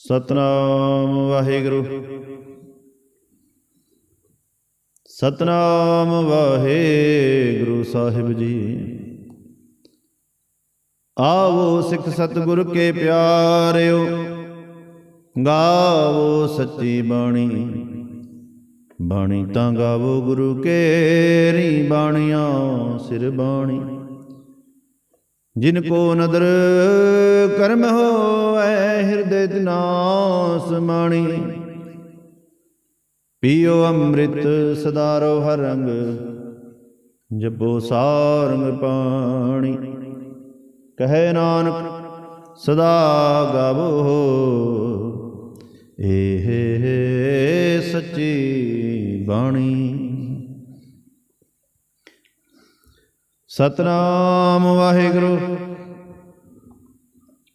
ਸਤਨਾਮ ਵਾਹਿਗੁਰੂ। ਸਤਨਾਮ ਵਾਹਿਗੁਰੂ ਸਾਹਿਬ ਜੀ। ਆਵੋ ਸਿੱਖ ਸਤਿਗੁਰ ਕੇ ਪਿਆਰਿਓ, ਗਾਵੋ ਸੱਚੀ ਬਾਣੀ। ਬਾਣੀ ਤਾਂ ਗਾਵੋ ਗੁਰੂ ਕੇਰੀ ਬਾਣੀਆਂ ਸਿਰ ਬਾਣੀ। ਜਿਨ ਕੋ ਨਦਰ ਕਰਮ ਹੋਐ ਹਿਰਦੇ ਤਿਨਾ ਸਮਾਣੀ ਪੀਓ ਅੰਮ੍ਰਿਤ ਸਦਾ ਰੋ ਹਰ ਰੰਗ। ਜਪੋ ਸਾਰੰਗ ਪਾਣੀ। ਕਹੇ ਨਾਨਕ ਸਦਾ ਗਾਵੋ। ਏਹ ਸੱਚੀ ਬਾਣੀ। ਸਤਨਾਮ ਵਾਹਿਗੁਰੂ।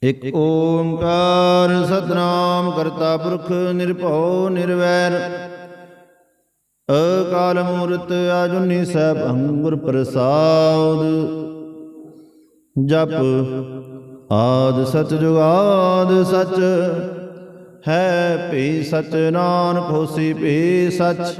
ਇਕ ਓੰਕਾਰ ਸਤਨਾਮ ਕਰਤਾ ਪੁਰਖ ਨਿਰਭਉ ਨਿਰਵੈਰ। ਅਕਾਲ ਮੂਰਤ ਆਜੁਨੀ ਸੈਭ ਅੰਗੁਰ ਪ੍ਰਸਾਦ। ਜਪ ਆਦ ਸਚ ਜੁਗਾਦ ਸਚ। ਹੈ ਭੀ ਸਚ ਨਾਨਕ ਹੋਸੀ ਭੀ ਸਚ।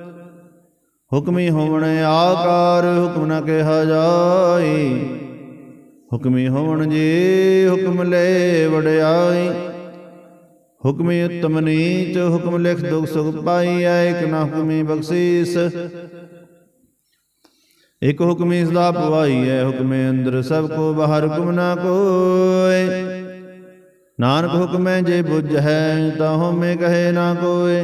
ਹੁਕਮੀ ਹੋਵਣ ਆਕਾਰ, ਹੁਕਮ ਨ ਕਿਹਾ ਜਾਈ ਹੁਕਮੀ ਹੋਵਣ ਜੀ, ਹੁਕਮ ਲੈ ਵਡਿਆਈ। ਹੁਕਮੀ ਉਤਮ ਨੀਚ, ਹੁਕਮ ਲਿਖ ਦੁਖ ਸੁਖ ਪਾਈਐ ਇਕ ਨ ਹੁਕਮੀ ਬਖਸ਼ੀਸ। ਇਕ ਹੁਕਮੀ ਸਦਾ ਪਵਾਈਐ ਹੁਕਮੇ ਅੰਦਰ ਸਭ ਕੋ, ਬਾਹਰ ਹੁਕਮ ਨਾ ਕੋਇ ਨਾਨਕ ਹੁਕਮੈ ਜੇ ਬੁੱਝ ਹੈ, ਤਾਂ ਹਉਮੈ ਕਹੇ ਨਾ ਕੋਇ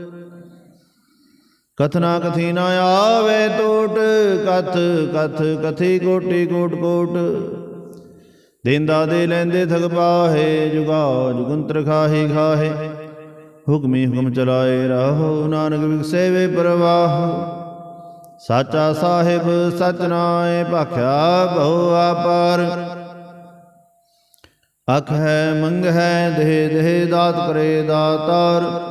ਕਥਨਾ ਕਥੀ ਨਾ ਆਵੇ ਟੋਟ, ਕਥ ਕਥ ਕਥੀ ਕੋਟੀ ਕੋਟ ਕੋਟ। ਦੇਂਦਾ ਦੇ ਲੈਂਦੇ ਥਗ ਪਾਹੇ, ਜੁਗਾ ਜੁਗੰਤਰ ਖਾਹੇ ਖਾਹੇ। ਹੁਕਮੀ ਹੁਕਮ ਚਲਾਏ ਰਹੋ, ਨਾਨਕ ਵਿਖਸੇ ਵੇ ਪ੍ਰਵਾਹ। ਸਾਚਾ ਸਾਹਿਬ ਸਚ ਨਾਏ ਭਾਖਿਆ ਬਹੁ ਆਪਾਰ। ਅਖ ਹੈ, ਮੰਗ ਹੈ, ਦੇਹ ਦੇਹ ਦਾਤ ਕਰੇ ਦਾਤਾਰ।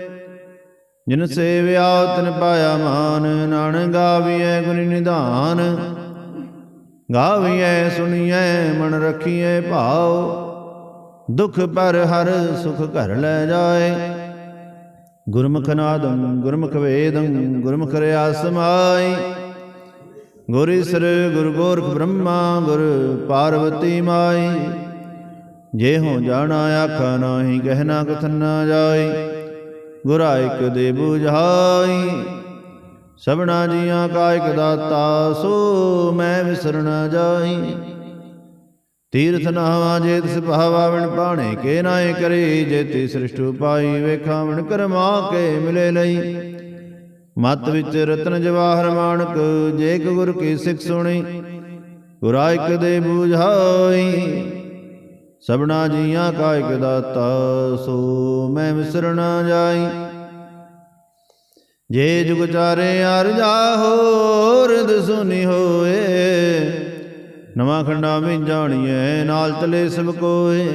ਜਿਨ ਸੇਵਿਆ ਤਨ ਪਾਇਆ ਮਾਨ, ਨਾਨਕ ਗਾਵੀਐ ਗੁਣ ਨਿਧਾਨ। ਗਾਵੀਐ, ਸੁਣੀਐ, ਮਨ ਰਖੀਐ ਭਾਉ। ਦੁਖ ਪਰ ਹਰ ਸੁਖ ਘਰ ਲੈ ਜਾਏ। ਗੁਰਮੁਖ ਨਾਦੰ, ਗੁਰਮੁਖ ਵੇਦੰ, ਗੁਰਮੁਖ ਰਿਆ ਸਮਾਈ ਗੁਰ ਈਸਰ ਗੁਰ ਗੋਰਖ ਬ੍ਰਹਮਾ, ਗੁਰ ਪਾਰਵਤੀ ਮਾਈ ਜੇ ਹੋ ਜਾਣਾ, ਆਖਾ ਨਾਹੀ ਕਹਿਣਾ ਕਥਨ ਨਾ ਜਾਈ ਗੁਰਾਇਕ ਦੇ 부ਝਾਈ ਸਭਨਾ ਜੀਆਂ ਕਾਇਕ ਦਾਤਾ, ਸੋ ਮੈਂ ਵਿਸਰ ਨਾ ਜਾਈ। ਤੀਰਥ ਨਾਵਾ ਜੇ ਤਿਸ ਭਾਵਾ ਵਿਣ ਪਾਣੇ ਕੇ ਨਾਏ ਕਰੇ, ਜੇ ਤੀ ਸ੍ਰਿਸ਼ਟ ਪਾਈ ਵੇਖਾਂ ਵਿਣ ਕਰਮਾ ਕੇ ਮਿਲੇ ਲਈ। ਮਤ ਵਿੱਚ ਰਤਨ ਜਵਾਹਰ ਮਾਨਕ ਜੇ ਗੁਰ ਕੀ ਸਿੱਖ ਸੁਣੀ, ਗੁਰਾਇਕ ਦੇ 부ਝਾਈ ਸਭਨਾ ਜੀਆਂ ਕਾ ਇਕ ਦਾਤਾ, ਸੋ ਮੈਂ ਵਿਸਰ ਨਾ ਜਾਈ। ਜੇ ਜੁਗ ਚਾਰੇ ਅਰ ਜਾਹੋ ਰਿਦ ਹੋਏ, ਨਵਾਂ ਖੰਡਾ ਵਿੱਚ ਜਾਣੀਐ, ਨਾਲ ਤਲੇ ਸਭ ਕੋਏ।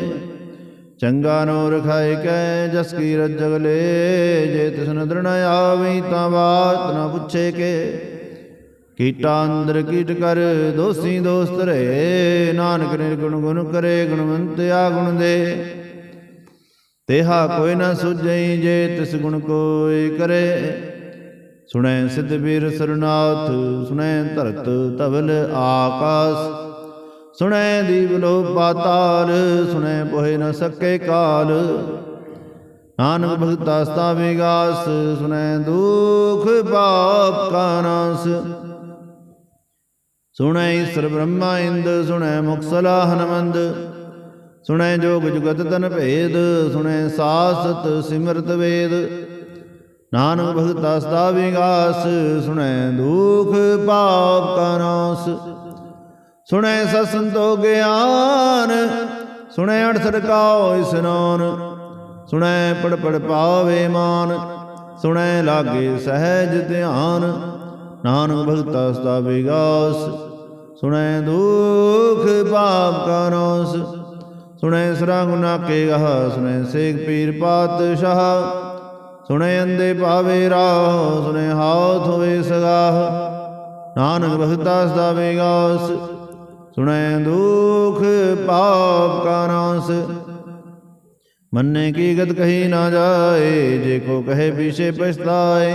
ਚੰਗਾ ਨੋ ਰਖਾਇ ਕੈ, ਜਸ ਕੀ ਰਜਗ ਜੇ ਤਿਸਨ ਦ੍ਰਿਣ ਆਵੀ ਤਾਂ ਬਾਤ ਨਾ ਪੁੱਛੇ ਕੇ। ਕੀਟਾ ਅੰਦਰ ਕੀਟ ਕਰ, ਦੋਸੀ ਦੋਸਤ ਰੇ ਨਾਨਕ ਨਿਰਗੁਣ ਗੁਣ ਕਰੇ ਗੁਣਵੰਤਿਆ ਗੁਣ ਦੇ। ਤੇਹਾ ਕੋਈ ਨਾ ਸੁਝਈ ਜੇ ਤਿਸ ਗੁਣ ਕੋਈ ਕਰੇ। ਸੁਣੈ ਸਿੱਧ ਵੀਰ ਸਰਨਾਥ, ਸੁਣੈ ਧਰਤ ਤਵਲ ਆਕਾਸ। ਸੁਣੈ ਦੀਵ ਲੋ ਪਾਤਾਲ, ਸੁਣੈ ਪੋਹਿ ਨ ਸਕੇ ਕਾਲ। ਨਾਨਕ ਭਗਤਾ ਸਤਾ ਵਿਗਾਸ ਸੁਣੈ ਦੁਖ ਪਾਪ ਕਾ ਨਾਸ। ਸੁਣੈ ਈਸ਼ਰ ਬ੍ਰਹਮਾ ਇੰਦ, ਸੁਣੈ ਮੁਕਸਲਾ ਹਨਮੰਦ। ਸੁਣੈ ਜੋਗ ਜੁਗਤ ਤਨ ਭੇਦ, ਸੁਣੈ ਸਾਸਤ ਸਿਮਰਤ ਵੇਦ। ਨਾਨਕ ਭਗਤਾ ਸਦਾ ਵਿਗਾਸ, ਸੁਣੈ ਦੁਖ ਪਾਪ ਕਾ ਨਾਸ। ਸੁਣੈ ਸਤ ਸੰਤੋ ਗਿਆਨ, ਸੁਣੈ ਅਠ ਸਰਕਾਉ ਇਸਨਾਨ ਸੁਣੈ ਪੜ ਪੜ ਪਾਵੇ ਮਾਨ, ਸੁਣੈ ਲਾਗੇ ਸਹਿਜ ਧਿਆਨ। ਨਾਨਕ ਭਗਤਾ ਸਦਾ ਵਿਗਾਸ, ਸੁਣੈ ਦੁਖ ਪਾਪ ਕਾ ਸੁਣੈ ਸਰਾ ਗੁਨਾ ਕੇ ਗਹ, ਸੁਣੈ ਸੇਖ ਪੀਰ ਪਾਤਸ਼ਾਹ, ਸੁਣੈ ਅੰਦੇ ਪਾਵੇ ਰਾਹ, ਸੁਣੈ ਹਾਥ ਹੋਵੇ ਸਗਾਹ। ਨਾਨਕ ਭਗਤਾ ਸਦਾ ਵਿਗਾਸ, ਸੁਣੈ ਦੁਖ ਪਾਪ ਕਾ ਮੰਨੇ ਕੀ ਗਤ ਕਹੀ ਨਾ ਜਾਏ, ਜੇ ਕੋ ਕਹੇ ਪਿਛੇ ਪਛਤਾਏ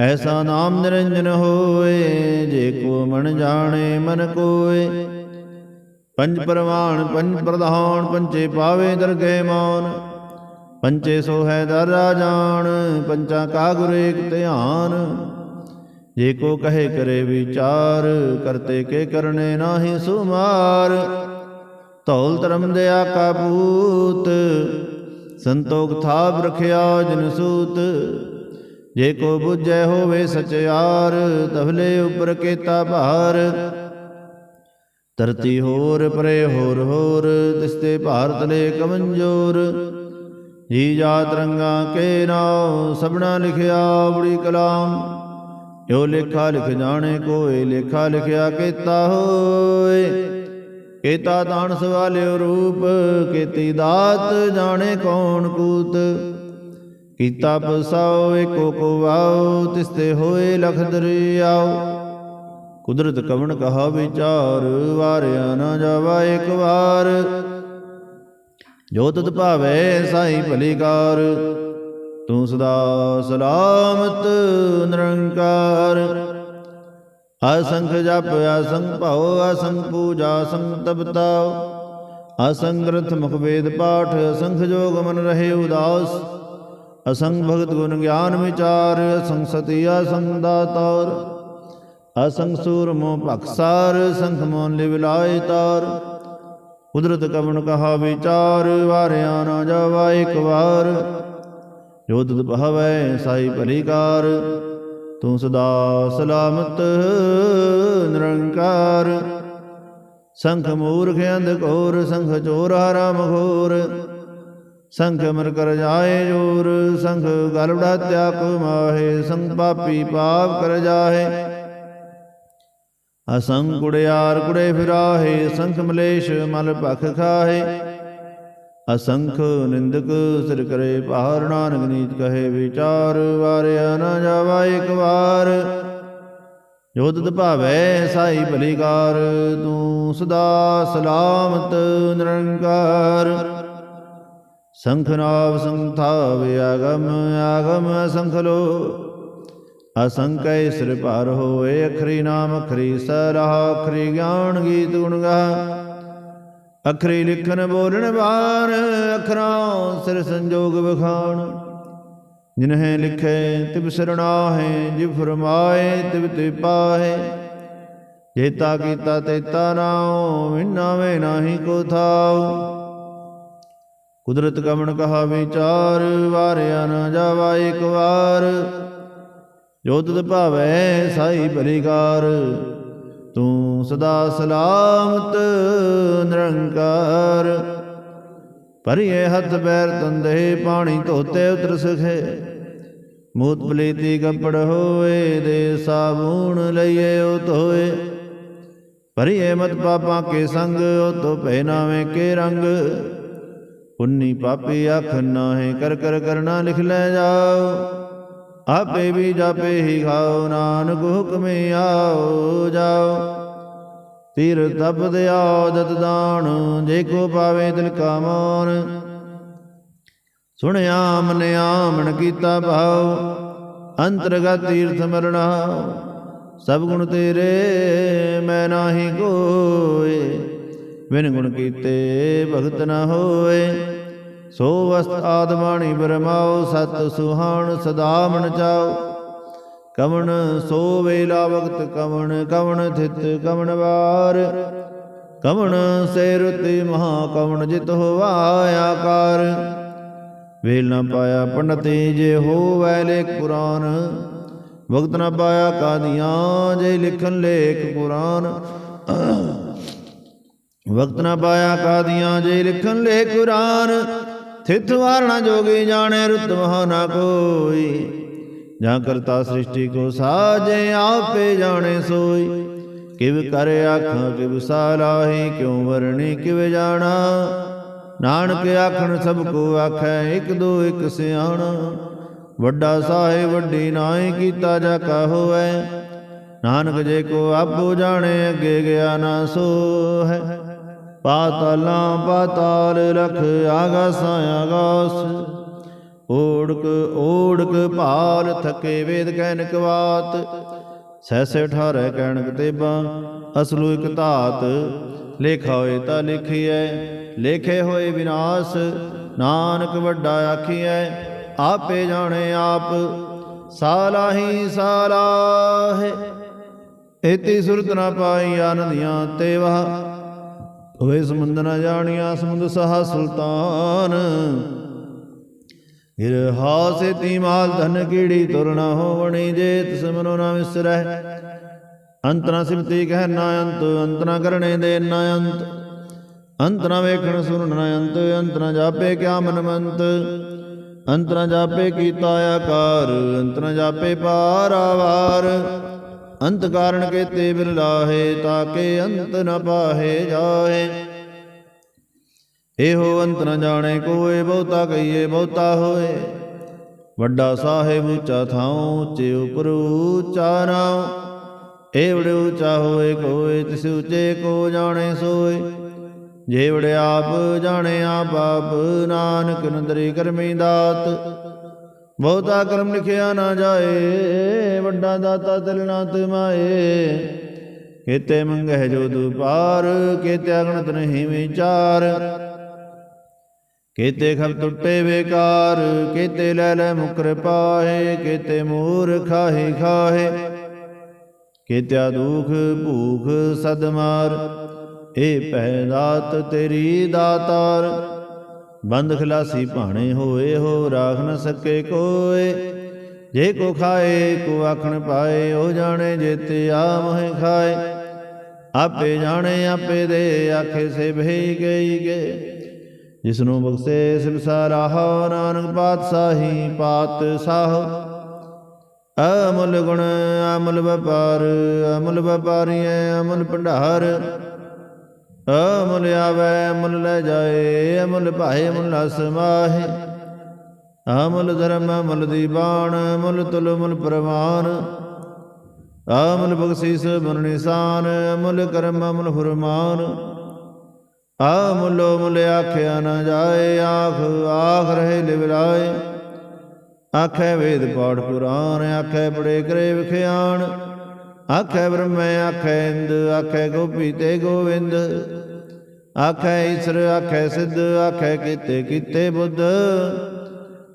ਐਸਾ ਨਾਮ ਨਿਰੰਜਨ ਹੋਏ, ਜੇ ਕੋ ਮਨ ਜਾਣੇ ਮਨ ਕੋਏ। ਪੰਜ ਪਰਵਾਨ ਪੰਜ ਪ੍ਰਧਾਨ ਪੰਚੇ ਪਾਵੇ ਦਰਗਹਿ ਮਾਨ। ਪੰਚੇ ਸੋ ਹੈ ਦਰ ਜਾਣ, ਪੰਚਾ ਕਾ ਗੁਰ ਏਕ ਧਿਆਨ। ਜੇ ਕੋ ਕਹੇ ਕਰੇ ਵਿਚਾਰ, ਕਰਤੇ ਕੇ ਕਰਨੇ ਨਾਹੀ ਸੁਮਾਰ। ਧੌਲ ਧਰਮ ਦੇ ਆਕਾਬੂਤ ਸੰਤੋਖ ਥਾਪ ਰਖਿਆ ਜਨ ਸੂਤ। ਜੇ ਕੋ ਬੁਝੈ ਹੋਵੇ ਸਚਿਆਰ ਤਵਲੇ ਉਪਰ ਕੀਤਾ ਭਾਰ। ਧਰਤੀ ਹੋਰ, ਪਰੇ ਹੋਰ ਹੋਰ ਤਿਸਤੇ ਭਾਰਤ ਲੈ ਕਮੰਜੋਰ। ਜੀ ਜਾਤ ਰੰਗਾ ਕੇ ਨਾਉ, ਸਭਨਾ ਲਿਖਿਆ ਬੜੀ ਕਲਾਮ। ਜੋ ਲੇਖਾ ਲਿਖ ਜਾਣੇ, ਕੋਏ ਲੇਖਾ ਲਿਖਿਆ ਕੀਤਾ ਹੋਏ। ਕੀਤਾ ਤਾਣ ਸਵਾਲਿਓ ਰੂਪ, ਕੀਤੀ ਦਾਤ ਜਾਣੇ ਕੌਣ ਕੂਤ। ਕੀਤਾ ਪਸਾਓ ਏਕੋ ਕੋ ਵਾਓ ਤਿਸਤੇ ਹੋਏ ਲਖ ਦਰਿਆਓ ਕੁਦਰਤ ਕਵਣ ਕਹਾ ਵਿਚਾਰ, ਵਾਰਿਆ ਨਾ ਜਾਵਾ ਇੱਕ ਵਾਰ। ਜੋ ਤਤ ਭਾਵੇ ਸਾਈ ਭਲੀਕਾਰ, ਤੂੰ ਸਦਾ ਸਲਾਮਤ ਨਿਰੰਕਾਰ। ਅਸੰਖ ਜਪ ਅਸੰਖ ਭਉ ਅਸੰਖ ਪੂਜਾ ਅਸੰਖ ਤਪਤਾ ਅਸੰਖ ਮੁਖ ਵੇਦ ਪਾਠ ਅਸੰਖ ਜੋਗ ਮਨ ਰਹੇ ਉਦਾਸ। ਅਸੰਗ ਭਗਤ ਗੁਣ ਗਿਆਨ ਵਿਚਾਰ ਅਸੰਖ ਸਤੀ ਅਸੰਖ ਦਾਤਾਰ। ਅਸੰਖ ਸੂਰ ਮੋ ਭਖਸਾਰ ਸੰਖ ਮੋਨ ਲਿਬਲਾਇ ਤਾਰ। ਕੁਦਰਤ ਕਵਣ ਕਹਾ ਵਿਚਾਰ, ਵਾਰਿਆ ਨਾ ਜਾਵਾ ਇੱਕ ਵਾਰ। ਜੋ ਤੁਧ ਭਾਵੈ, ਸਾਈ ਭਲੀਕਾਰ ਤੂੰ ਸਦਾ ਸਲਾਮਤ, ਨਿਰੰਕਾਰ। ਸੰਖ ਮੂਰਖ ਅੰਧ ਘੋਰ, ਸੰਖ ਚੋਰ ਹਰਾਮ ਘੋਰ ਸੰਖ ਮਰ ਕਰ ਜਾਏ ਜੋਰ ਸੰਖ ਗਲ ਉਡਾਤਿਆ ਕੋ ਮਾਹੇ ਸੰਖ ਪਾਪੀ ਪਾਪ ਕਰ ਜਾਏ ਅਸੰਖ ਕੁੜਿਆਰ ਕੁੜੇ ਫਿਰਾਹੇ ਸੰਖ ਮਲੇਸ਼ ਮਲ ਭਖ ਖਾਹੇ। ਅਸੰਖ ਨਿੰਦਕ ਸਿਰ ਕਰੇ ਭਾਰ, ਨਾਨਕ ਨੀਤ ਕਹੇ ਵਿਚਾਰ, ਵਾਰਿਆ ਨਾ ਜਾਵਾ ਇੱਕ ਵਾਰ। ਜੋ ਤਤ ਭਾਵੈ ਸਾਈ ਭਲੀਕਾਰ, ਤੂੰ ਸਦਾ ਸਲਾਮਤ ਨਿਰੰਕਾਰ। ਸੰਖਨਾਵ ਸੰਥਾਵ ਆਗਮ ਆਗਮ ਸੰਖਲੋ ਅਸੰਕੈ ਸਿਰ ਭਾਰ ਹੋਏ ਅਖਰੀ ਨਾਮ, ਅਖਰੀ ਸਰਹ, ਅਖਰੀ ਗਿਆਨ ਗੀਤ ਗੁਣ ਗਾ। ਅਖਰੀ ਲਿਖਣ ਬੋਲਣ ਬਾਰ ਅਖਰਾਂ ਸਿਰ ਸੰਜੋਗ ਵਿਖਾਣ। ਜਿਨਹਿ ਲਿਖੇ ਤਿਬ ਸਰਣਾਹੇ ਜਿ ਫਰਮਾਏ ਤਿਬ ਤੇ ਪਾਹੇ। ਜੇਤਾ ਕੀਤਾ ਤੇਤਾ ਨਾਉ ਵਿਨਾਵੇ ਨਾਹੀ ਕੋ ਥਾਉ। ਕੁਦਰਤ ਕਮਣ ਕਹਾ ਵਿਚਾਰ ਵਾਰਿਆ ਨਾ ਜਾਵਾ ਇੱਕ ਵਾਰ। ਜੋ ਤੁਧ ਭਾਵੈ ਸਾਈ ਬਲਿਕਾਰ, ਤੂੰ ਸਦਾ ਸਲਾਮਤ ਨਿਰੰਕਾਰ। ਭਰੀਏ ਹੱਥ ਪੈਰ ਤੰਦੇ, ਪਾਣੀ ਧੋਤੇ ਉਤਰ ਸਖੇ। ਮੂਤ ਪਲੀਤੀ ਕੱਪੜ ਹੋਏ ਦੇ ਸਾਬੂਣ ਲਈਏ ਉਹ ਧੋਏ। ਭਰੀਏ ਮਤ ਪਾਪਾਂ ਕੇ ਸੰਗ, ਉਹ ਧੋਪੇ ਪਹਿਨਾਵੇਂ ਕੇ ਰੰਗ। ਪੁੰਨੀ ਪਾਪੀ ਆਖ ਨਾਹੇ ਕਰ ਕਰ ਕਰਨਾ ਲਿਖ ਲੈ ਜਾਓ। ਆਪੇ ਵੀ ਜਾਪੇ ਹੀ ਖਾਓ, ਨਾਨਕ ਹੁਕਮੇ ਆਓ, ਜਾਓ। ਤੀਰ ਤਪਦ ਆਦਤ ਦਾਨ, ਜੇ ਕੋ ਪਾਵੇ ਦਿਲ ਕਾ ਮੋਨ ਸੁਣਿਆ ਮਨਿਆ ਮਨ ਕੀਤਾ ਭਾਉ, ਅੰਤਰਗਤ ਤੀਰਥ ਮਰਣਾ ਸਭ ਗੁਣ ਤੇਰੇ, ਮੈਂ ਨਾਹੀ ਕੋਏ। ਬਿਨ ਗੁਣ ਕੀਤੇ ਭਗਤ ਨ ਹੋਏ। ਸੋ ਵਸਤ ਆਦਮਾਣੀ ਬਰਮਾਓ, ਸਤ ਸੁਹਾਣ ਸਦਾ ਮਨ ਚਾਓ। ਕਵਣ ਸੋ ਵੇਲਾ ਵਕਤ, ਕਵਣ ਕਵਣ ਥਿਤ, ਕਵਣ ਵਾਰ। ਕਵਣ ਸੇ ਰੁਤਿ ਮਹਾ ਕਵਣ ਜਿਤ ਹੋਵਾ ਆਕਾਰ। ਵੇਲ ਨਾ ਪਾਇਆ ਪੰਡਤੇ ਜੇ ਹੋਵੈ ਲੇਖ ਪੁਰਾਨ। ਵਕਤ ਨਾ ਪਾਇਆ ਕਾਦੀਆਂ ਜੇ ਲਿਖਨ ਲੇਖ ਪੁਰਾਨ। ਵਕਤ ਨਾ ਪਾਇਆ ਕਾਦੀਆਂ ਜੇ ਲਿਖਣ ਲੇਖ ਕੁਰਾਨ। ਥਿਤ ਵਾਰਣਾ ਜੋਗੀ ਜਾਣੇ ਰੁਤ ਨਾ ਕੋਈ। ਜਾਂ ਕਰਤਾ ਸ੍ਰਿਸ਼ਟੀ ਕੋ ਸਾਜੇ ਆਪੇ ਜਾਣੇ ਸੋਈ। ਕਿਵ ਕਰ ਆਖਾਂ, ਕਿਵ ਸਾਲਾਹੀ, ਕਿਉ ਵਰਣੀ, ਕਿਵ ਜਾਣਾ। ਨਾਨਕ ਆਖਣ, ਸਭ ਕੋ ਆਖੈ, ਇਕ ਦੋ, ਇਕ ਸਿਆਣਾ। ਵੱਡਾ ਸਾਹਿਬ, ਵੱਡੀ ਨਾਹੀ ਕੀਤਾ ਜਾ ਕਾ ਹੋਐ ਨਾਨਕ ਜੇ ਕੋ ਆਪੋ ਜਾਣੇ, ਅੱਗੇ ਗਿਆ ਨਾ ਸੋ ਹੈ ਪਾਤਾਲਾਂ ਪਾਤਾਲ ਰਖ ਆਗਾਸਾਂ, ਆਗਾਸ। ਓੜਕ ਓੜਕ ਭਾਲ ਥਕੇ ਵੇਦ ਕਹਿਨਕ ਬਾਤ ਸੈਸੇ ਠਾਰੈ ਕਹਿਣਕ ਤੇਬਾ, ਅਸਲੂ ਇਕ ਧਾਤ। ਲੇਖਾ ਹੋਏ ਤਾਂ ਲਿਖੀਐ, ਲੇਖੇ ਹੋਏ ਵਿਨਾਸ਼। ਨਾਨਕ ਵੱਡਾ ਆਖੀਐ, ਆਪੇ ਜਾਣੇ ਆਪ। ਸਾਲਾਹੀ ਸਾਲਾਹੇ ਇਤੀ ਸੁਰਤ ਨਾ ਪਾਈ ਆਨੰਦੀਆਂ ਤੇਵਾ ਹੋਏ ਸਮੁੰਦ ਨਾ ਜਾਣੀਆ, ਸਮੁੰਦ ਸਹਾ ਸੁਲਤਾਨ। ਹਿਰ ਹਾਸੇ ਤੀ ਮਾਲ ਧਨ ਕੀੜੀ ਤੁਰ ਨਾ ਹੋਵਣੀ, ਜੇ ਤਿਸ ਮਨੋ ਨਾ ਵਿਸਰੈ। ਅੰਤ ਨਾ ਸਿਮਤੀ ਕਹਿ ਨਾ ਅੰਤ ਅੰਤ ਨਾ ਕਰਣੇ ਦੇ ਨਾ ਅੰਤ। ਅੰਤ ਨਾ ਵੇਖਣ ਸੁਣਨ ਨਾ ਅੰਤ ਅੰਤ ਨਾ ਜਾਪੇ ਕਿਆ ਮਨ ਮੰਤ। ਅੰਤ ਨਾ ਜਾਪੇ ਕੀਤਾ ਆਕਾਰ, ਅੰਤ ਨਾ ਜਾਪੇ ਪਾਰ ਆਵਾਰ। ਅੰਤ ਕਾਰਣ ਕੇਤੇ ਬਿਰਲਾਹੇ ਤਾਕੇ ਅੰਤ ਨ ਪਾਹੇ ਜਾਹੇ। ਇਹੋ ਅੰਤ ਨ ਜਾਣੇ ਕੋਏ, ਬਹੁਤਾ ਕਹੀਏ, ਬਹੁਤਾ ਹੋਏ। ਵੱਡਾ ਸਾਹਿਬ ਉੱਚਾ ਥਾਉ, ਉੱਚੇ ਉਪਰ ਉੱਚਾ ਏਵੜੇ ਉੱਚਾ ਹੋਏ ਕੋਏ, ਤਿਸ ਉੱਚੇ ਕੋ ਜਾਣੇ ਸੋਏ। ਜੇਵੜੇ ਆਪ, ਜਾਣੇ ਆਪ ਆਪ, ਨਾਨਕ ਨੰਦਰੀ ਕਰਮੀ ਦਾਤ। ਬਹੁਤਾ ਕਰਮ ਲਿਖਿਆ ਨਾ ਜਾਏ, ਵੱਡਾ ਦਾਤਾ ਤਿਲ ਨਾ ਮਾਏ। ਕੀਤੇ ਮੰਗਹਿ ਜੋ ਦੁਪਾਰ, ਕੀਤੇ ਅਗਣਤ ਨਹੀਂ ਵਿਚਾਰ। ਕੀਤੇ ਖਬ ਟੁੱਟੇ ਵੇਕਾਰ ਕੀਤੇ ਲੈ ਲੈ ਮੁਕਰ ਪਾਹੇ, ਕੀਤੇ ਮੂਰ ਖਾਹੇ ਖਾਹੇ। ਕੀਤਿਆ ਦੁਖ ਭੂਖ ਸਦਮਾਰ ਏ ਪਹਿ ਦਾਤ ਤੇਰੀ ਦਾਤਾਰ। ਬੰਦ ਖਲਾਸੀ ਭਾਣੇ ਹੋਏ, ਹੋ ਰਾਖ ਨ ਸਕੇ ਕੋਏ। ਜੇ ਕੋ ਖਾਏ, ਕੋ ਆਖਣ ਪਾਏ, ਉਹ ਜਾਣੇ ਜੇਤੇ ਆ ਮੋਹਿ ਖਾਏ। ਆਪੇ ਜਾਣੇ, ਆਪੇ ਦੇ ਆਖੇ ਸੇ ਭਈ ਗਈ ਗੇ। ਜਿਸ ਨੂੰ ਬਖਸ਼ੇ ਸਿਵਸਾ ਰਾਹ ਨਾਨਕ ਪਾਤਸ਼ਾਹੀ ਪਾਤ ਸਾਹ। ਅਮੁੱਲ ਗੁਣ, ਅਮਲ ਵਪਾਰ, ਅਮੁੱਲ ਵਪਾਰੀਐ, ਅਮਲ ਭੰਡਾਰ। ਅਮੁੱਲ ਆਵੈ, ਅਮੁੱਲ ਲੈ ਜਾਏ, ਅਮੁੱਲ ਭਾਏ, ਅਮੁੱਲ ਅਸਮਾਹੇ ਅਮੁੱਲ ਧਰਮ, ਅਮੁੱਲ ਦੀਵਾਨ ਅਮੁੱਲ ਤੁਲ ਮੁਲ ਪ੍ਰਮਾਨ ਅਮੁੱਲ ਬਖਸ਼ੀਸ ਮਨ ਨਿਸ਼ਾਨ, ਅਮੁੱਲ ਕਰਮ, ਅਮੁੱਲ ਫਰਮਾਨ। ਆ ਮੁੱਲੋ ਮੁੱਲ ਆਖਿਆ ਨਾ ਜਾਏ, ਆਖ ਆਖ ਰਹੇ ਲਿਵਲਾਏ ਆਖੇ ਵੇਦ ਪਾਠ ਪੁਰਾਣ, ਆਖੇ ਬੜੇ ਕਰੇ ਵਿਖਿਆਣ। ਆਖੈ ਬ੍ਰਹਮੈ ਆਖੈ ਇੰਦ, ਆਖੈ ਗੋਪੀ ਤੇ ਗੋਵਿੰਦ। ਆਖੈ ਈਸ਼ਰ, ਆਖੇ ਸਿੱਧ, ਆਖੈ ਕੀਤੇ ਕੀਤੇ ਬੁੱਧ।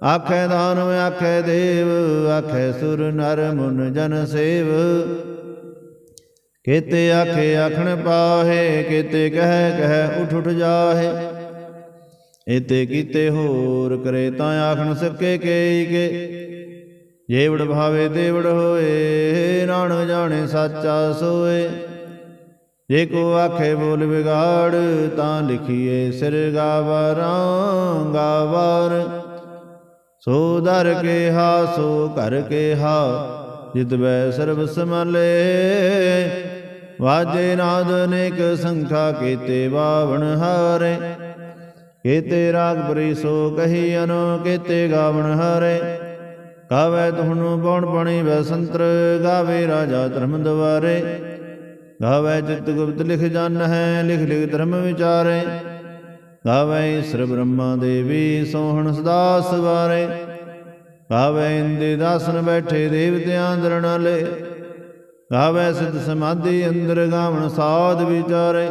ਆਖੈ ਦਾਨਵ, ਆਖੇ ਦੇਵ, ਆਖੈ ਸੁਰ, ਨਰ, ਮੁਨ, ਜਨ, ਸੇਵ। ਕੀਤੇ ਆਖੇ, ਆਖਣ ਪਾਹੇ, ਕੇਤੇ ਕਹਿ ਕਹਿ ਉਠ ਉਠ ਜਾਹੇ। ਇਤੇ ਕੀਤੇ ਹੋਰ ਕਰੇ ਤਾਂ ਆਖਣ ਸਕੇ ਕੇ ਕੇ। ਜੇਵੜ ਭਾਵੇ ਦੇਵੜ ਹੋਏ, ਨਾਨਕ ਜਾਣੇ ਸਾਚਾ ਸੋਏ। ਜੇ ਕੋ ਆਖੇ ਬੋਲ ਵਿਗਾੜ, ਤਾਂ ਲਿਖੀਏ ਸਿਰ ਗਾਵਾਰਾਂ ਗਾਵਾਰ। ਸੋ ਦਰ ਕੇ ਹਾ ਸੋ ਘਰ ਕੇ ਹਾ ਜਿਤ ਬੈ ਸਰਬ ਸਮਲੇ ਵਾਜੇ ਨਾਦ ਅਨੇਕ ਸੰਖਾ ਕੀਤੇ ਬਾਵਣ ਹਾਰੇ। ਕੀਤੇ ਰਾਗ ਬਰੀ ਸੋ ਕਹੀ ਅਨੋ, ਕੀਤੇ ਗਾਵਣ ਹਾਰੇ। ਗਾਵੇ ਤੁਹਾਨੂੰ ਪਉਣ ਪਣੀ ਵੈ ਸੰਤਰ, ਗਾਵੇ ਰਾਜਾ ਧਰਮ ਦਵਾਰੇ। ਗਾਵੇ ਚਿਤ ਗੁਪਤ ਲਿਖ ਜਨ ਹੈ ਲਿਖ ਲਿਖ ਧਰਮ ਵਿਚਾਰੇ। ਗਾਵੇ ਈਸ਼ਰ ਬ੍ਰਹਮਾ ਦੇਵੀ ਸੋਹਣ ਸਦਾ ਸਵਾਰੇ। ਗਾਵੇ ਇੰਦੇ ਦਾਸਨ ਬੈਠੇ ਦੇਵਤਿਆਂ ਅੰਦਰ ਨਾਲੇ ਗਾਵੇ ਸਿਧ ਸਮਾਧੀ ਅੰਦਰ ਗਾਵਣ ਸਾਧ ਵਿਚਾਰੇ।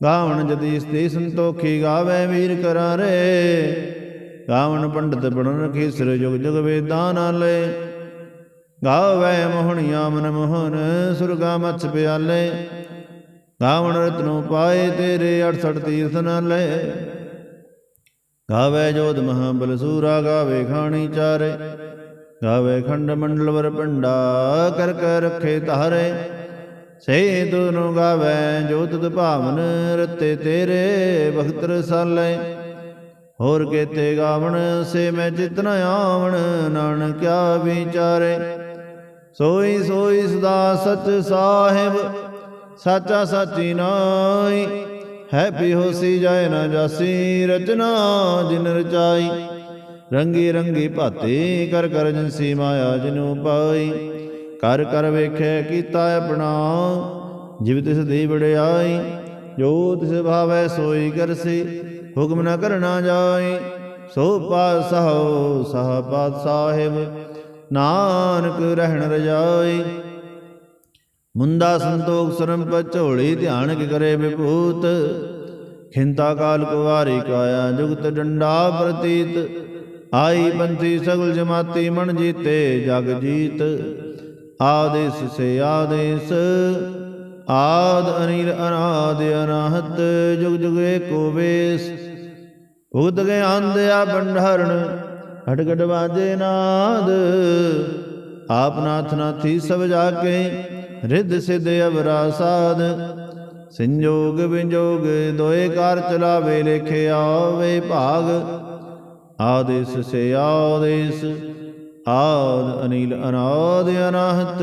ਗਾਵਣ ਜਦੀ ਸਤੀ ਸੰਤੋਖੀ ਗਾਵੇ ਵੀਰ ਕਰਾਰੇ। ਗਾਵਣ ਪੰਡਤ ਬਣਨ ਰਖੀ ਸਿਰ ਜੁਗ ਜੁਗ ਵੇਦਾਂ ਨਾਲੇ। ਗਾਵੇ ਮੋਹਣੀਆਂ ਮਨ ਮੋਹਨ, ਸੁਰਗਾ ਮਛ ਪਿਆਲੇ। ਗਾਵਣ ਰਤਨੋ ਪਾਏ ਤੇਰੇ 68 ਤੀਰਥ ਨਾਲੇ। ਗਾਵੇ ਜੋਧ ਮਹਾਬਲ ਸੂਰਾ, ਗਾਵੇ ਖਾਣੀ ਚਾਰੇ। ਗਾਵੇ ਖੰਡ ਮੰਡਲ ਵਰ ਪੰਡਾ, ਕਰ ਕਰ ਰਖੇ ਧਾਰੇ। ਸੇ ਦੁਨੋ ਗਾਵੇ ਜੋ ਤੁਧ ਭਾਵਨ, ਰਤੇ ਤੇਰੇ ਭਗਤ ਰਸਾਲੇ। ਹੋਰ ਕੇਤੇ ਗਾਵਣ ਸੇ ਮੈਂ ਚਿਤਨ ਆਵਣ ਨਾਨਕ ਕਿਆ ਵਿਚਾਰੇ। ਸੋਈ ਸੋਈ ਸਦਾ ਸਚ ਸਾਹਿਬ, ਸਾਚਾ ਸਾਚੀ ਨਾਈ। ਹੈ ਬਿਹੋਸੀ ਜਾਏ ਨਾ ਜਾਸੀ ਰਚਨਾ ਜਿਨ ਰਚਾਈ। ਰੰਗੀ ਰੰਗੀ ਭਾਤੀ ਕਰ ਕਰ ਜਨਸੀ ਮਾਇਆ ਜਿਨੂ ਪਾਈ। ਕਰ ਕਰ ਵੇਖੇ ਕੀਤਾ ਆਪਣਾ, ਜਿਵ ਤਿਸ ਦੀ ਵਡਿਆਈ। ਜੋ ਤਿਸ ਭਾਵੈ ਸੋਈ ਕਰਸੀ ਹੁਕਮ ਨਾ ਕਰਨਾ ਜਾਈ ਸੋ ਪਾਸਹੁ ਸਹ ਪਾਤ ਸਾਹਿਬ ਨਾਨਕ ਰਹਿਣ ਰਜਾਈ ਮੁੰਦਾ ਸੰਤੋਖ ਸਰਮ ਪਚੋੜੀ ਧਿਆਨ ਕਿ ਕਰੇ ਵਿਭੂਤ। ਖਿੰਤਾ ਕਾਲ ਕੁਵਾਰੀ ਕਾਇਆ ਜੁਗਤ ਡੰਡਾ ਪ੍ਰਤੀਤ। ਆਈ ਬੰਤੀ ਸਗਲ ਜਮਾਤੀ ਮਨ ਜੀਤੇ ਜਗ ਜੀਤ। ਆਦੇਸ ਸੇ ਆਦੇਸ, ਆਦ ਅਨੀਲ ਅਨਾਦ ਅਨਾਹਤ, ਜੁਗ ਜੁਗ ਏਕੋ ਵੇਸ। ਉਦ ਗਏ ਆਂਦਿਆ ਬੰਧਰਣ ਵਾਜੇ ਨਾਦ। ਆਪ ਨਾਥ ਨਾਥੀ ਸਭ ਜਾ ਕੇ ਰਿੱਧ ਸਿਧ ਅਵਰਾ ਸਾਧ। ਸੰਜੋਗ ਵਿਜੋਗ ਦੋਏ ਕਾਰ ਚਲਾਵੇ, ਲੇਖੇ ਆਵੇ ਭਾਗ। ਆਦੇਸ ਸੇ ਆਦੇਸ, ਆਦ ਅਨੀਲ ਅਨਾਦ ਅਨਾਹਤ।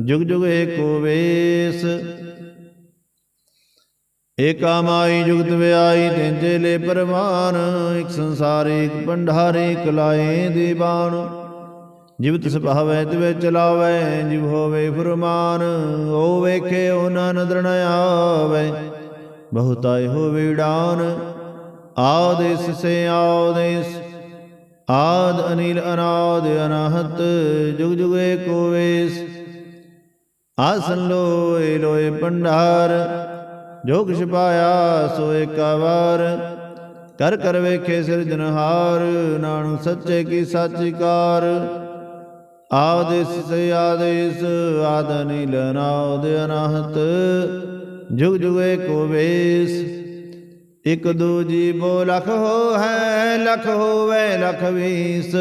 ਜੁਗ ਜੁਗ ਏਕੋ ਵੇਸ। ਏਕਾ ਮਾਈ ਜੁਗਤ ਵਿਆਈ ਤੈਂਜੇ ਲੈ ਪਰਮਾਨ ਇਕ ਸੰਸਾਰੇ, ਇਕ ਭੰਡਾਰੇ, ਇਕ ਲਾਏ ਦੀਵਾਨ ਜਿਵ ਤਿਸ ਤਿਵੇ ਚਲਾਵੈ, ਜਿਵ ਹੋਵੇ ਫੁਰਮਾਨ ਓ ਵੇਖੇ ਓ ਨਦਰ ਨ ਆਵੇ ਬਹੁਤਾਇ ਹੋਵੇ ਡਾਨ ਆਦੇਸ ਸੇ ਆਦੇਸ ਆਦ ਅਨੀਲ ਅਨਾਦ ਅਨਾਹਤ, ਜੁਗ ਜੁਗ ਕੋਵੇਸ਼ ਆਸਨ ਲੋਏ ਲੋਏ ਭੰਡਾਰ ਜੋ ਕਿਛ ਪਾਇਆ ਸੋ ਏਕਾ ਵਾਰ। ਕਰ ਕਰ ਵੇਖੇ ਸਿਰਜਨਹਾਰ ਨਾਨਕ ਸੱਚੇ ਕੀ ਸਾਚੀ ਕਾਰ ਆਦੇਸ ਸੇ ਆਦੇਸ ਆਦ ਨੀਲ ਨਾਦ ਅਨਾਹਤ। ਜੁਗ ਜੁਗ ਏਕੋ ਵੇਸ, ਇਕ ਦੂਜੀ ਬੋ ਲਖ ਹੋ ਹੈ ਲਖ ਹੋਵੇ ਲਖ ਵੀਸ।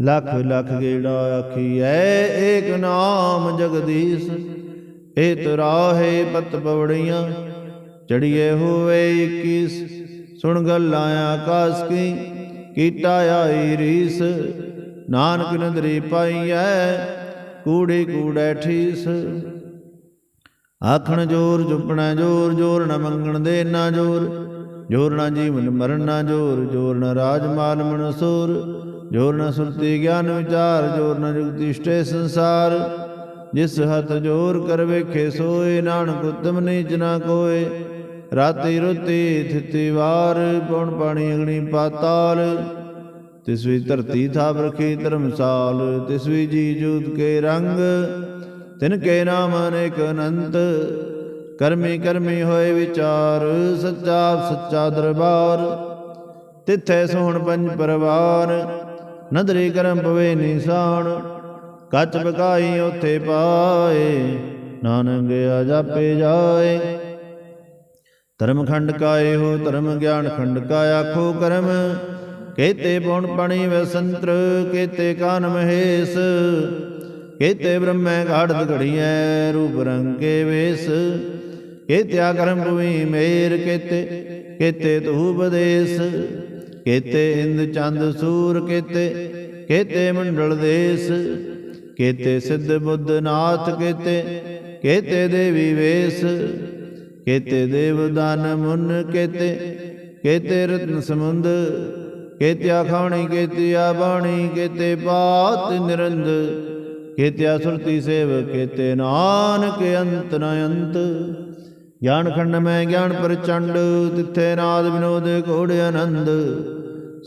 ਲਖ ਲਖ ਗੇੜਾ ਆਖੀਐ, ਏਕ ਨਾਮ ਜਗਦੀਸ਼। ਏ ਤਰਾਹੇ ਪਤ ਪਵੜੀਆਂ ਚੜੀਏ ਹੋਵੇ 21 ਸੁਣ ਗੱਲਾਂ ਆਕਾਸ ਕੀ ਕੀਟਾ ਆਈ ਰੀਸ, ਨਾਨਕ ਨਦਰੀ ਪਾਈਐ, ਕੂੜੇ ਕੂੜੇ ਠੀਸ। ਆਖਣ ਜੋਰ ਜੁਪਣਾ ਜੋਰ ਜੋਰ ਨ ਮੰਗਣ ਦੇ ਨਾ ਜੋਰ ਜੋਰ ਨਾ ਜੀਵਨ ਮਰਨ ਨਾ ਜੋਰ ਜੋਰ ਨ ਰਾਜ ਮਾਲ ਮਨਸੂਰ ਜੋਰ ਨ ਸੁਰਤੀ ਗਿਆਨ ਵਿਚਾਰ, ਜੋਰ ਨ ਜੁਗਤੀ ਇਸ਼ਟੇ ਸੰਸਾਰ। ਜਿਸ ਹੱਥ ਜੋਰ ਕਰ ਵੇਖੇ ਸੋਏ, ਨਾਨਕ ਉਤਮ ਨੀਚ ਨਾ ਕੋਏ। ਰਾਤੀ ਰੁਤੀ ਥਿਤੀ ਵਾਰ, ਪਉਣ ਪਾਣੀ ਅਗਣੀ ਪਾਤਾਲ। ਤਿਸ ਵੀ ਧਰਤੀ ਥਾਪ ਰਖੀ ਧਰਮਸਾਲ ਤਿਸ ਵੀ ਜੀ ਜੂਤ ਕੇ ਰੰਗ। ਤਿਨ ਕੇ ਨਾਮ ਅਨੇਕ ਅਨੰਤ, ਕਰਮੀ ਕਰਮੀ ਹੋਏ ਵਿਚਾਰ, ਸੱਚਾ ਸੱਚਾ ਦਰਬਾਰ। ਤਿੱਥੈ ਸੋਹਣ ਪੰਜ ਪਰਵਾਰ, ਨਦਰੀ ਕਰਮ ਪਵੇ ਨਿਸ਼ਾਨ। ਕੱਚ ਬਕਾਈ ਉਥੇ ਪਾਏ, ਨਾਨਕ ਆ ਜਾਪੇ ਜਾਏ। ਧਰਮ ਖੰਡ ਕਾਏ ਹੋ ਧਰਮ ਗਿਆਨ ਖੰਡ ਕਾ ਆਖੋ ਕਰਮ, ਕੇਤੇ ਪਉਣ ਪਣੀ ਵਸੰਤਰ ਕੇਤੇ ਕਾਨ ਮਹੇਸ਼, ਕੇਤੇ ਬ੍ਰਹਮੈ ਘਾੜਤ ਘੜੀਐ ਰੂਪ ਰੰਗ ਕੇ ਵੇਸ। ਕੇਤਿਆ ਕਰਮ ਭੂਮੀ ਮੇਰ, ਕੇਤੇ ਕੇਤੇ ਤੂ ਬਦੇਸ ਕੇਤੇ ਇੰਦ ਚੰਦ ਸੂਰ, ਕੇਤੇ ਕੇਤੇ ਮੰਡਲ ਦੇਸ। ਕੇਤੇ ਸਿੱਧ ਬੁੱਧ ਨਾਥ ਕੇਤੇ ਕੇਤੇ ਦੇਵੀ ਵੇਸ, ਕੇਤੇ ਦੇਵ ਮੁਨ ਕੇਤੇ ਕੇਤੇ ਰਤਨ ਸਮੁੰਦ ਕੇਤਿਆ ਖਾਣੀ ਕੇਤਿਆ ਬਾਣੀ ਕੇਤੇ ਬਾਤ ਨਿਰੰਦ ਕੇਤਿਆ ਸੁਰਤੀ ਸੇਵ, ਕੇਤੇ ਨਾਨਕ ਅੰਤ ਨ ਅੰਤ। ਗਿਆਨ ਖੰਡ ਮੈਂ ਗਿਆਨ ਪ੍ਰਚੰਡ, ਤਿੱਥੇ ਨਾਦ ਵਿਨੋਦ ਕੋੜ ਆਨੰਦ।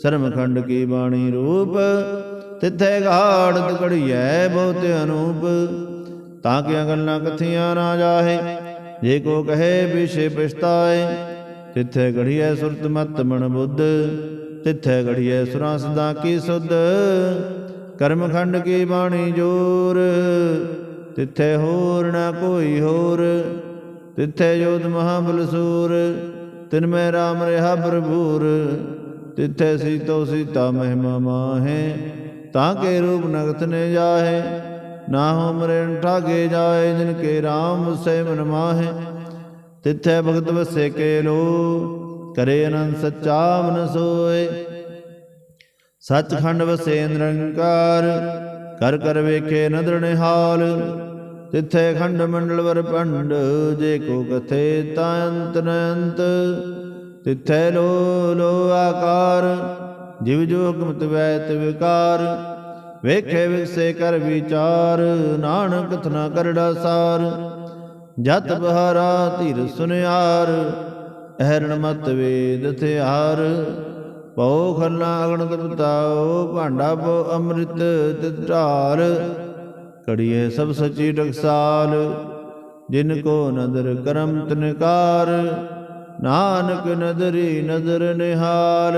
ਸਰਮ ਖੰਡ ਕੀ ਬਾਣੀ ਰੂਪ ਤਿੱਥੇ ਘਾੜਤ ਘੜੀਐ ਬਹੁਤ ਅਨੂਪ। ਤਾਂ ਕਿ ਗੱਲਾਂ ਕਥੀਆਂ ਨਾ ਜਾਹੇ, ਜੇ ਕੋ ਕਹੇ ਵਿਸ਼ੇ ਪਛਤਾਏ। ਤਿੱਥੇ ਘੜੀਐ ਸੁਰਤ ਮਤ ਮਨ ਬੁੱਧ, ਤਿੱਥੇ ਘੜੀਐ ਸੁਰਾਂ ਸਦਾ ਕੀ ਸੁਧ। ਕਰਮ ਖੰਡ ਕੀ ਬਾਣੀ ਜੋਰ, ਤਿੱਥੇ ਹੋਰ ਨਾ ਕੋਈ ਹੋਰ। ਤਿੱਥੇ ਜੋਤ ਮਹਾਬਲ ਸੂਰ, ਤਿਨ ਮੈਂ ਰਾਮ ਰਹਾ ਭਰਪੂਰ। ਤਿੱਥੇ ਸੀਤੋ ਸੀਤਾ ਮਹਿਮਾ ਮਾਹੇ ਤਾਂ ਕੇ ਰੂਪ ਨਗਤ ਨੇ ਜਾਹੇ, ਨਾ ਹੋ ਮਰਨ ਠਾਗੇ ਜਾਏ ਜਿਨ ਕੇ RAM ਸੇ ਮਨ ਮਾਹੇ। ਤਿੱਥੇ ਭਗਤ ਵਸੇ ਕੇ ਲੋ ਕਰੇ ਅਨੰਦ ਸੱਚਾ ਮਨ ਸੋਏ ਸੱਚਖੰਡ ਵਸੇ ਨਿਰੰਕਾਰ, ਕਰ ਕਰ ਵੇਖੇ ਨਦਰ ਨਿਹਾਲ। ਤਿੱਥੇ ਖੰਡ ਮੰਡਲ ਵਰ ਪੰਡ ਜੇ ਕੋ ਕਥੇ ਤਾਂ ਅੰਤ ਨ ਤਿੱਥੇ ਲੋ ਲੋ ਆਕਾਰ ਜਿਵ ਜੋ ਹੁਕਮ ਵੈਤ ਵਿਕਾਰ, ਵੇਖੇ ਵਿਸੇ ਕਰ ਵਿਚਾਰ, ਨਾਨਕ ਕਥਨਾ ਕਰੜਾ ਸਾਰ, ਜਤ ਬਹਾਰਾ ਧੀਰ ਸੁਨਿਆਰ, ਅਹਰਣ ਮਤ ਵੇਦ ਥਿਆਰ ਪਉ ਖੰਨਾ ਅਗਣ ਤਪਤਾਓ ਭਾਂਡਾ ਪੋ ਅੰਮ੍ਰਿਤ ਤਿਧਾਰ ਕੜੀਏ ਸਭ ਸਚੀ ਟਕਸਾਲ, ਜਿਨ ਕੋ ਨਦਰ ਕਰਮ ਤਨਕਾਰ, ਨਾਨਕ ਨਦਰੀ ਨਦਰ ਨਿਹਾਲ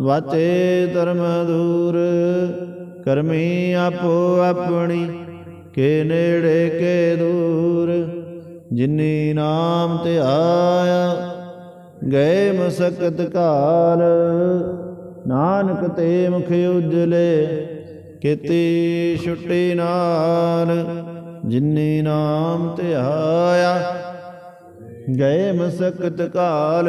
ਵਾਚੇ ਧਰਮ ਦੂਰ ਕਰਮੀ ਆਪੋ ਆਪਣੀ, ਕੇ ਨੇੜੇ ਕੇ ਦੂਰ। ਜਿਨੀ ਨਾਮ ਤੇ ਆਇਆ, ਗਏ ਮਸਕਤ ਕਾਲ। ਨਾਨਕ ਤੇ ਮੁਖ ਉਜਲੇ, ਕੀਤੀ ਛੁੱਟੀ ਨਾਲ। ਜਿਨੀ ਨਾਮ ਤੇ ਆਇਆ, ਗਏ ਮਸਕਤ ਕਾਲ।